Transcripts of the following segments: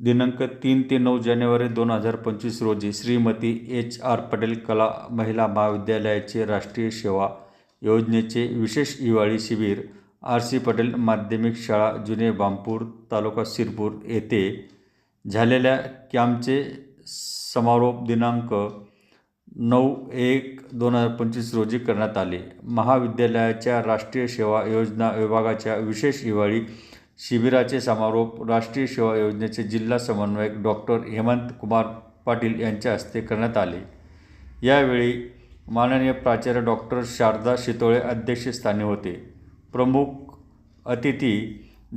दिनांक तीन ते नऊ जानेवारी दोन हजार पंचवीस रोजी श्रीमती एच आर पटेल कला महिला महाविद्यालयाचे राष्ट्रीय सेवा योजनेचे विशेष हिवाळी शिबिर आर सी पटेल माध्यमिक शाळा जुने बांपूर तालुका शिरपूर येथे झालेल्या कॅम्पचे समारोप दिनांक नऊ एक दोन हजार पंचवीस रोजी करण्यात आले. महाविद्यालयाच्या राष्ट्रीय सेवा योजना विभागाच्या विशेष हिवाळी शिबिराचे समारोप राष्ट्रीय सेवा योजनेचे जिल्हा समन्वयक डॉक्टर हेमंत कुमार पाटील यांच्या हस्ते करण्यात आले. यावेळी माननीय प्राचार्य डॉक्टर शारदा शितोळे अध्यक्षस्थानी होते. प्रमुख अतिथी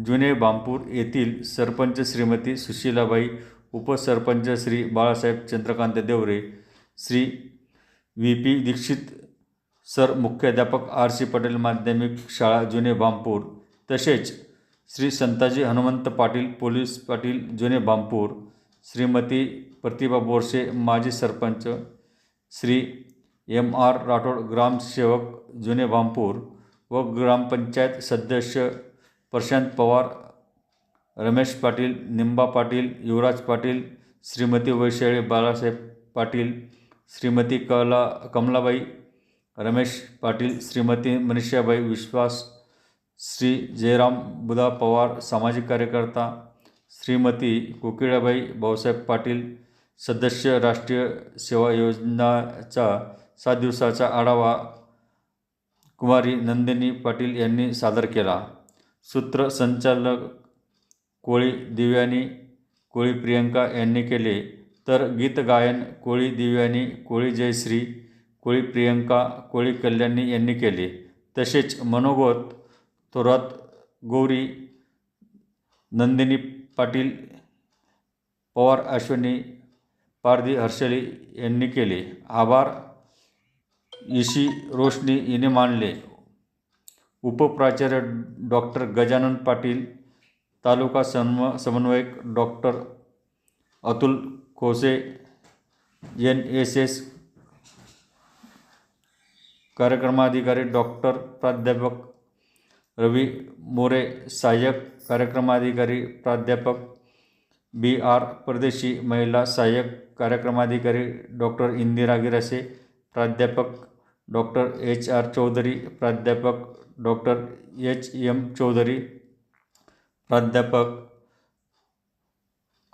जुने बांपूर येथील sarpanch Shrimati Sushilabai upsarpanch Shri Balasaheb Chandrakant Deore Shri V P Dixit sir मुख्याध्यापक आर सी पटेल माध्यमिक शाळा जुने बांपूर तसेच श्री संताजी हनुमंत पाटील पोलीस पाटील जुने बांपूर श्रीमती प्रतिभा बोरसे माजी सरपंच श्री एम आर राठोड ग्रामसेवक जुने बांपूर व ग्रामपंचायत सदस्य प्रशांत पवार रमेश पाटील निंबा पाटील युवराज पाटील श्रीमती वैशाळी बाळासाहेब पाटील श्रीमती कला कमलाबाई रमेश पाटील श्रीमती मनीषाबाई विश्वास श्री जयराम बुधा पवार सामाजिक कार्यकर्ता श्रीमती कोकिळाबाई भाऊसाहेब पाटील सदस्य राष्ट्रीय सेवा योजनाचा सात दिवसाचा आढावा कुमारी नंदिनी पाटील यांनी सादर केला. सूत्रसंचालक कोळी दिव्यानी कोळी प्रियंका यांनी केले. तर गीत गायन कोळी दिव्यानी कोळी जयश्री कोळी प्रियंका कोळी कल्याणी यांनी केले. तसेच मनोगत थोरात गौरी, नंदिनी पाटील, पवार अश्विनी, पारधी हर्षली यांनी केले. आभार. इशी रोशनी हिने मानले. उपप्राचार्य डॉक्टर गजानन पाटील, तालुका सन्म, समन्वयक doctor Atul Khose, N S S कार्यक्रमाधिकारी doctor प्राध्यापक रवी मोरे सहाय्यक कार्यक्रमाधिकारी प्राध्यापक बी आर परदेशी महिला सहाय्यक कार्यक्रमाधिकारी डॉक्टर इंदिरा गिरासे प्राध्यापक डॉक्टर एच आर चौधरी प्राध्यापक डॉक्टर एच एम चौधरी प्राध्यापक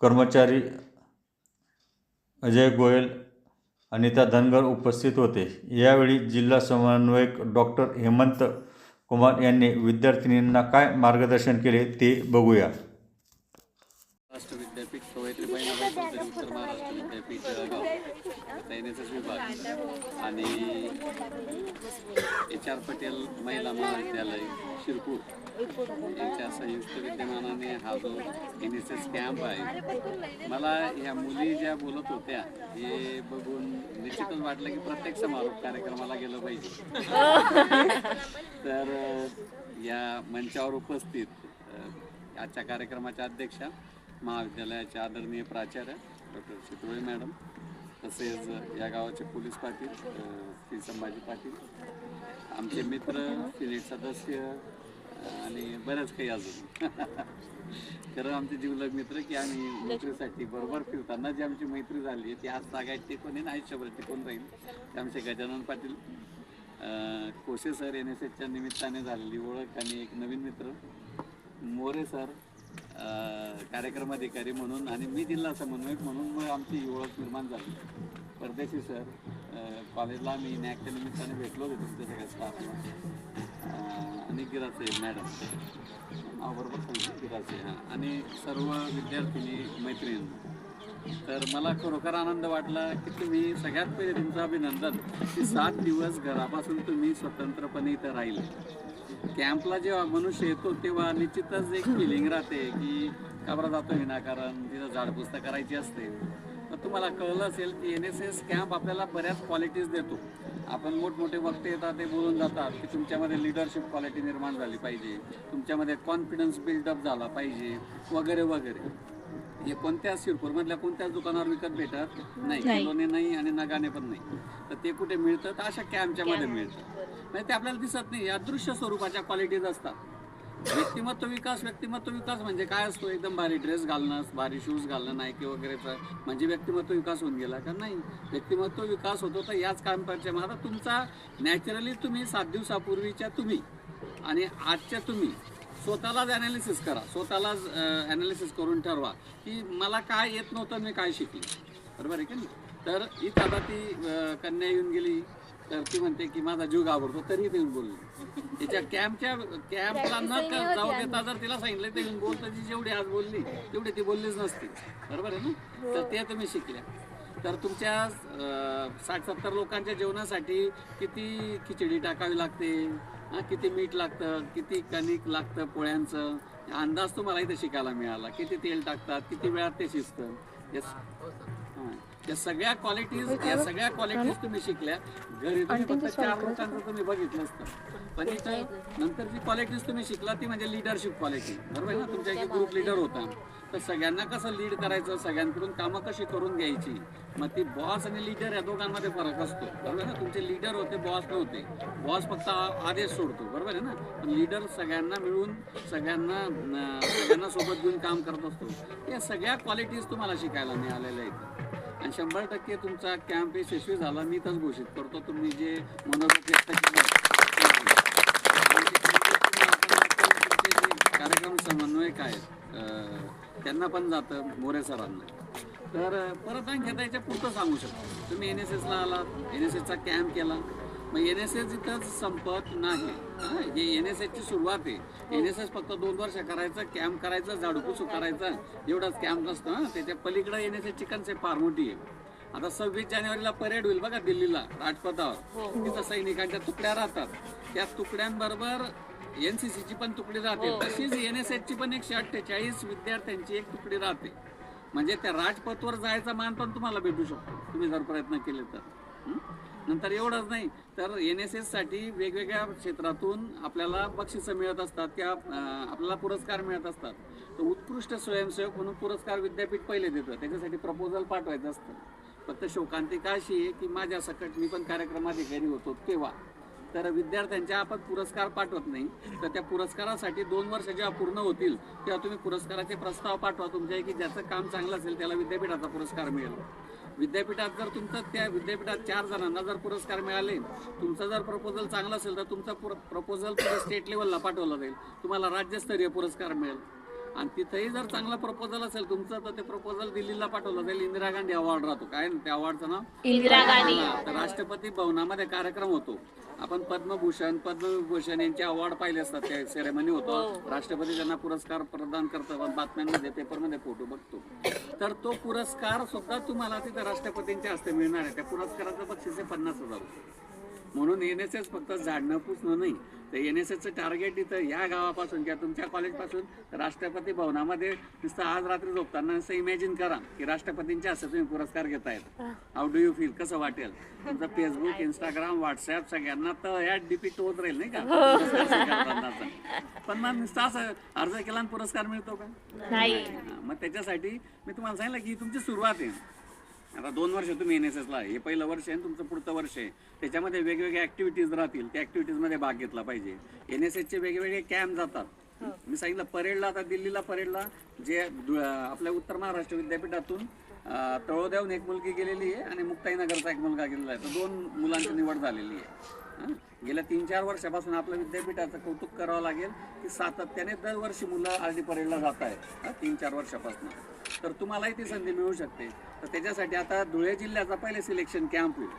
कर्मचारी अजय गोयल अनिता धनगर उपस्थित होते. यावेळी जिल्हा समन्वयक डॉक्टर हेमंत कुमार यांनी विद्यार्थिनींना काय मार्गदर्शन केले ते बघूया. विद्यापीठ कवयत्री बहिणाबाई चौधरी उत्तर महाराष्ट्र विद्यापीठ जळगाव एन एस एस विभाग आणि एच आर पटेल महिला महाविद्यालय शिरपूर यांच्या संयुक्त विद्यमानाने हा जो एन एस एस कॅम्प आहे मला ह्या मुली ज्या बोलत होत्या हे बघून निश्चितच वाटलं की प्रत्येक समारोप कार्यक्रमाला गेलं पाहिजे तर या मंचावर उपस्थित आजच्या कार्यक्रमाच्या अध्यक्षा महाविद्यालयाचे आदरणीय प्राचार्य डॉक्टर शितोळे मॅडम तसेच या गावाचे पोलीस पाटील श्री संभाजी पाटील आमचे मित्र सिनेट सदस्य आणि बऱ्याच काही अजून. खरं आमचे जीवलग मित्र की आम्ही नोकरीसाठी बरोबर फिरताना जी आमची मैत्री झाली ती आज जागायची टिकून कोणी आयुष्यभर टिकून राहील. ते आमचे गजानन पाटील कोशे कोसे सर एन एस एसच्या निमित्ताने झालेली ओळख आणि एक नवीन मित्र मोरे सर कार्यक्रम अधिकारी म्हणून आणि मी जिल्हा समन्वयक म्हणून मग आमची ही ओळख निर्माण झाली. परदेशी सर कॉलेजला मी नॅकच्या निमित्ताने भेटलो होतो तुमच्या सगळ्या स्टाफला. आणि गिरासे मॅडम. बरोबर सांगतो गिरासे हां. आणि सर्व विद्यार्थिनी मैत्रीण. तर मला खरोखर आनंद वाटला की तुम्ही सगळ्यात पहिले तुमचं अभिनंदन की सात दिवस घरापासून तुम्ही स्वतंत्रपणे इथं राहिले. कॅम्पला जेव्हा मनुष्य येतो तेव्हा निश्चितच एक फिलिंग राहते की का बरं जातो विनाकारण तिथं झाडपुस्त करायची असते. मग तुम्हाला कळलं असेल की एन एस एस कॅम्प आपल्याला बऱ्याच क्वालिटीज देतो. आपण मोठमोठे वक्ते येतात ते बोलून जातात की तुमच्यामध्ये लिडरशिप क्वालिटी निर्माण झाली पाहिजे. तुमच्यामध्ये कॉन्फिडन्स बिल्डअप झाला पाहिजे वगैरे वगैरे. हे कोणत्या शिरपूरमधल्या कोणत्याच दुकानावर विकत भेटत? नाही. किलोने नाही आणि नगाने पण नाही. तर ते कुठे मिळतं तर अशा कॅम्पच्या मध्ये मिळतं नाही ते आपल्याला दिसत नाही. अदृश्य स्वरूपाच्या क्वालिटीज असतात. व्यक्तिमत्व विकास व्यक्तिमत्व विकास म्हणजे काय असतो? एकदम भारी ड्रेस घालणं भारी शूज घालणं नायकी वगैरेचं. म्हणजे व्यक्तिमत्व विकास होऊन गेला का? नाही. व्यक्तिमत्व विकास होतो तर याच कामकाजच्या मग आता तुमचा नॅचरली तुम्ही सात दिवसापूर्वीच्या तुम्ही आणि आजच्या तुम्ही स्वतःलाच ॲनालिसिस करा. स्वतःलाच ॲनालिसिस करून ठरवा की मला काय येत नव्हतं मी काय शिकले. बरोबर आहे की नाही? तर ही आता ती कन्या येऊन गेली. तर ती म्हणते की माझा जीव घाबरतो तरी ते येऊन बोलली. तिच्या कॅम्पच्या कॅम्पला न क- जाऊ देता जर तिला सांगितलं ते येऊन बोल तर ती जेवढी आज बोलली तेवढी ती बोललीच नसती. बरोबर आहे ना? तर ते तुम्ही शिकल्या. तर तुमच्या साठ सत्तर लोकांच्या जेवणासाठी किती खिचडी टाकावी लागते? हा, किती मीठ लागतं? किती कणिक लागतं पोळ्यांचं? अंदाज तुम्हाला इथे शिकायला मिळाला. किती तेल टाकतात? किती वेळात ते शिजतं? Yes. हा. या सगळ्या क्वालिटीज या सगळ्या क्वालिटीज तुम्ही शिकल्या. घरी तुम्ही फक्त चार लोकांचं तुम्ही बघितलं असतं. पण इथं नंतर जी क्वालिटीज तुम्ही शिकला ती म्हणजे लिडरशिप क्वालिटी बरोबर ना? तुमच्या एक ग्रुप लिडर होता. तर सगळ्यांना कसं लीड करायचं? सगळ्यांकडून कामं कशी करून घ्यायची? मग ती बॉस आणि लीडर या दोघांमध्ये फरक असतो. बरोबर ना? तुमचे लीडर होते बॉस नव्हते. बॉस फक्त आदेश सोडतो. बरोबर आहे ना? पण लीडर सगळ्यांना मिळून सगळ्यांना सगळ्यांना सोबत घेऊन काम करत असतो. या सगळ्या क्वालिटीज तुम्हाला शिकायला मिळालेल्या आहेत. आणि शंभर टक्के तुमचा कॅम्प यशस्वी झाला मी तर घोषित करतो. तुम्ही जे मनोगत व्यक्त केलं कार्यक्रम समन्वयक आहेत. त्यांना पण जातं मोरे सरांना. तर परत आणखी त्याच्या पुरतं पुढचं सांगू शकतो. तुम्ही एन एस एसला आलात एन एस एसचा कॅम्प केला. मग एन एस एस इथंच संपत नाही. हा, हे एन एस एसची सुरुवात आहे. एन एस एस फक्त दोन वर्ष करायचं कॅम्प करायचं झाडूपुसू करायचं एवढाच कॅम्प नसतं हा. त्याच्या पलीकडे एन एस एसची कन्सेप्ट फार मोठी आहे. आता सव्वीस जानेवारीला परेड होईल बघा दिल्लीला राजपथावर. तिथं सैनिकांच्या तुकड्या राहतात. त्या तुकड्यांबरोबर एन सी सीची पण तुकडी राहते. तशीच एन एस एसची पण एकशे अठ्ठेचाळीस विद्यार्थ्यांची एक तुकडी राहते. म्हणजे त्या राजपथवर जायचा मान पण तुम्हाला भेटू शकतो. तुम्ही जर प्रयत्न केले तर. हं? नंतर एवढंच नाही तर एन एस एससाठी वेगवेगळ्या क्षेत्रातून आपल्याला बक्षिसं मिळत असतात त्या आपल्याला पुरस्कार मिळत असतात. तर उत्कृष्ट स्वयंसेवक म्हणून पुरस्कार विद्यापीठ पहिले देतं. त्याच्यासाठी प्रपोजल पाठवायचं असतं. फक्त शोकांतिका अशी आहे की माझ्या सकट मी पण कार्यक्रमाधिकारी होतो तेव्हा. तर विद्यार्थ्यांच्या आपण पुरस्कार पाठवत नाही तर त्या पुरस्कारासाठी दोन वर्ष जेव्हा पूर्ण होतील तेव्हा तुम्ही पुरस्काराचे प्रस्ताव पाठवा तुमच्या की ज्याचं काम चांगलं असेल त्याला विद्यापीठाचा पुरस्कार मिळेल. विद्यापीठात जर तुमचं त्या विद्यापीठात चार जणांना जर पुरस्कार मिळाले तुमचं जर प्रपोजल चांगलं असेल तर तुमचं प्रपोजल स्टेट लेवलला पाठवलं जाईल. तुम्हाला राज्यस्तरीय पुरस्कार मिळेल. आणि तिथेही जर चांगला प्रपोजल असेल तुमचं तर ते प्रपोजल दिल्लीला पाठवलं जाईल. इंदिरा गांधी अवॉर्ड राहतो. काय ना त्या अवॉर्डचं नाव? इंदिरा गांधी. हा, तर राष्ट्रपती भवनामध्ये कार्यक्रम होतो. आपण पद्मभूषण पद्मविभूषण यांचे अवॉर्ड पाहिले असतात. त्या सेरेमनी होतो. राष्ट्रपती त्यांना पुरस्कार प्रदान करतात. आपण बातम्यांमध्ये पेपरमध्ये फोटो बघतो. तर तो पुरस्कार सुद्धा तुम्हाला तिथे राष्ट्रपतींच्या हस्ते मिळणार आहे. त्या पुरस्काराचं बक्षीस आहे पन्नास हजार रुपये. म्हणून एन एस एस फक्त झाडणं पुसणं नाही. तर एन एस एसचं टार्गेट इथं या गावापासून किंवा तुमच्या कॉलेजपासून राष्ट्रपती भवनामध्ये नुसतं आज रात्री झोपताना असं इमॅजिन करा की राष्ट्रपतींच्या हस्ते तुम्ही पुरस्कार घेतायत हाऊ डू यू फील कसं वाटेल? तुमचं फेसबुक इंस्टाग्राम व्हॉट्सअप सगळ्यांना तर या डिपिक्ट होत राहील नाही का? स्वीकारतानाचा. पण मग नुसतं असं अर्ज केला पुरस्कार मिळतो का? हा, मग त्याच्यासाठी मी तुम्हाला सांगितलं की ही तुमची सुरुवात आहे. आता दोन वर्ष तुम्ही एन एस एसला हे पहिलं वर्ष आहे आणि तुमचं पुढचं वर्ष आहे. त्याच्यामध्ये वेगवेगळ्या ॲक्टिव्हिटीज राहतील. त्या ॲक्टिव्हिटीजमध्ये भाग घेतला पाहिजे. एन एस एसचे वेगवेगळे कॅम्प जातात. मी सांगितलं परेडला आता दिल्लीला परेडला जे आपल्या उत्तर महाराष्ट्र विद्यापीठातून तळोद्याहून एक मुलगी गेलेली आहे आणि मुक्ताईनगरचा एक मुलगा गेलेला आहे. तर दोन मुलांची निवड झालेली आहे. हं? गेल्या तीन चार वर्षापासून आपलं विद्यापीठाचं कौतुक करावं लागेल की सातत्याने दरवर्षी मुलं आर डी परेडला जात आहेत तीन चार वर्षापासून. तर तुम्हालाही ती संधी मिळू शकते. तर त्याच्यासाठी आता धुळे जिल्ह्याचा पहिले सिलेक्शन कॅम्प होईल.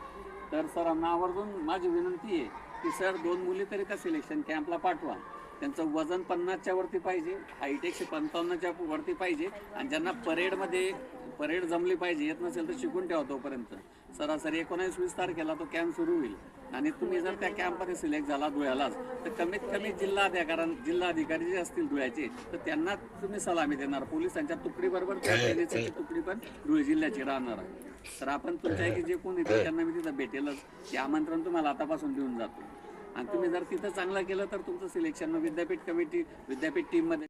तर सरांना आवर्जून माझी विनंती आहे की सर दोन मुली तरी त्या सिलेक्शन कॅम्पला पाठवा. त्यांचं वजन पन्नासच्या वरती पाहिजे हाईट एकशे पंचावन्नच्या वरती पाहिजे आणि ज्यांना परेडमध्ये परेड जमली पाहिजे येत नसेल तर शिकून ठेवा तोपर्यंत. सरासरी एकोणावीस वीस तारखेला तो कॅम्प सुरू होईल. आणि तुम्ही जर त्या कॅम्पमध्ये सिलेक्ट झाला धुळ्यालाच तर कमीत कमी जिल्हा अधिकाऱ्यां जिल्हा अधिकारी जे असतील धुळ्याचे तर त्यांना तुम्ही सलामी देणार. पोलिसांच्या तुकडीबरोबर तुकडी पण धुळे जिल्ह्याची राहणार आहे. तर आपण तुमच्या की जे कोण येतील त्यांना मी तिथं भेटेलच. हे आमंत्रण तुम्हाला आतापासून देऊन जातो. आणि तुम्ही जर तिथं चांगलं केलं तर तुमचं सिलेक्शन विद्यापीठ कमिटी विद्यापीठ टीममध्ये